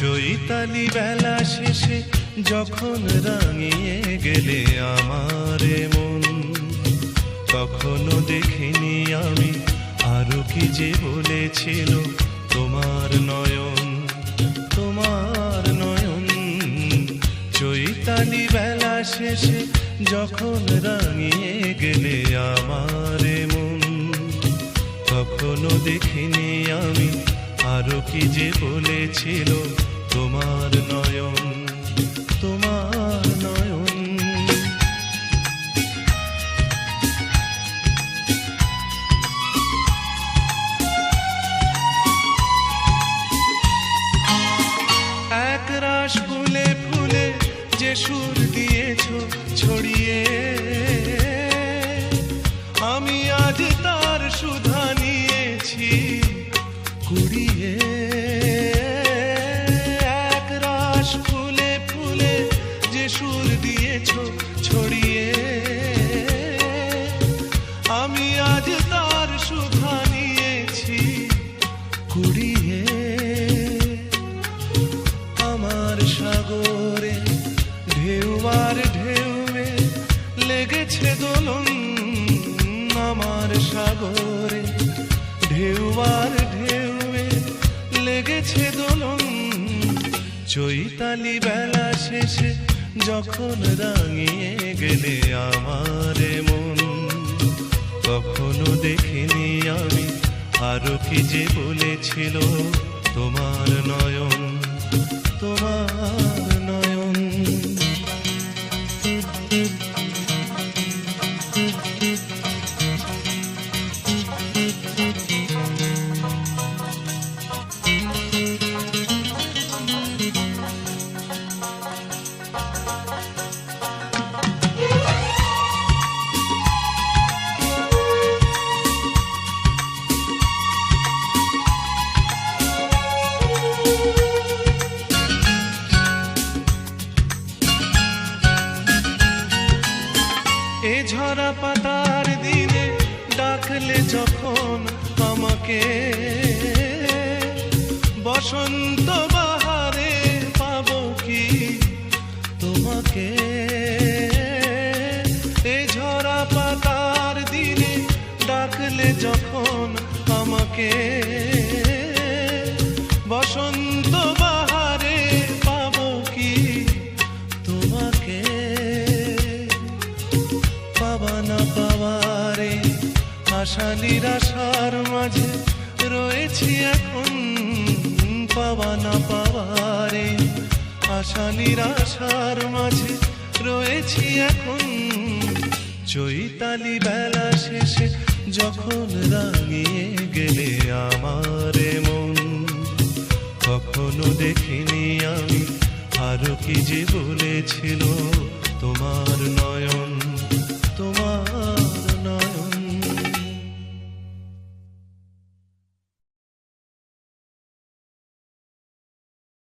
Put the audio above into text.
চৈতালি বেলা শেষে যখন রাঙিয়ে গেলে আমার মন কখনো দেখিনি আমি আরও কি যে বলেছিল তোমার নয়ন তোমার নয়ন। চৈতালি বেলা শেষে যখন রাঙিয়ে গেলে আমার মন কখনো দেখিনি আমি আরও কি যে বলেছিল? তোমার নয়ন তোমার নয়ন। এক রাস ফুলে ফুলে যে সুর দিয়েছ, ছড়িয়ে সুর দিয়েছ ছড়িয়ে। আমি আজ তার সুধা নিয়েছি কুড়িয়ে। আমার সাগরে ঢেউ আর ঢেউয়ে লেগেছে দোলন। আমার সাগরে ঢেউ আর ঢেউয়ে লেগেছে দোলন। চৈতালি বেলা শেষে যখন রাঙিয়ে গেলে আমার মন কখনো দেখিনি আমি। আরও কি যে বলেছিল তোমার নয়ন? এ ঝরা পাতার দিনে ডাকলে যখন আমাকে, বসন্ত বাহারে পাবো কি তোমাকে? এ ঝরা পাতার দিনে ডাকলে যখন আমাকে আশা, নিরাশার মাঝে রয়েছি এখন। পাবা না পাওয়ারে আশা, নিরাশার মাঝে রয়েছি এখন। চৈতালি বেলা শেষে যখন রাঙিয়ে গেলে আমার মন, কখনো দেখিনি আমি আরও কি যে বলেছিল তোমার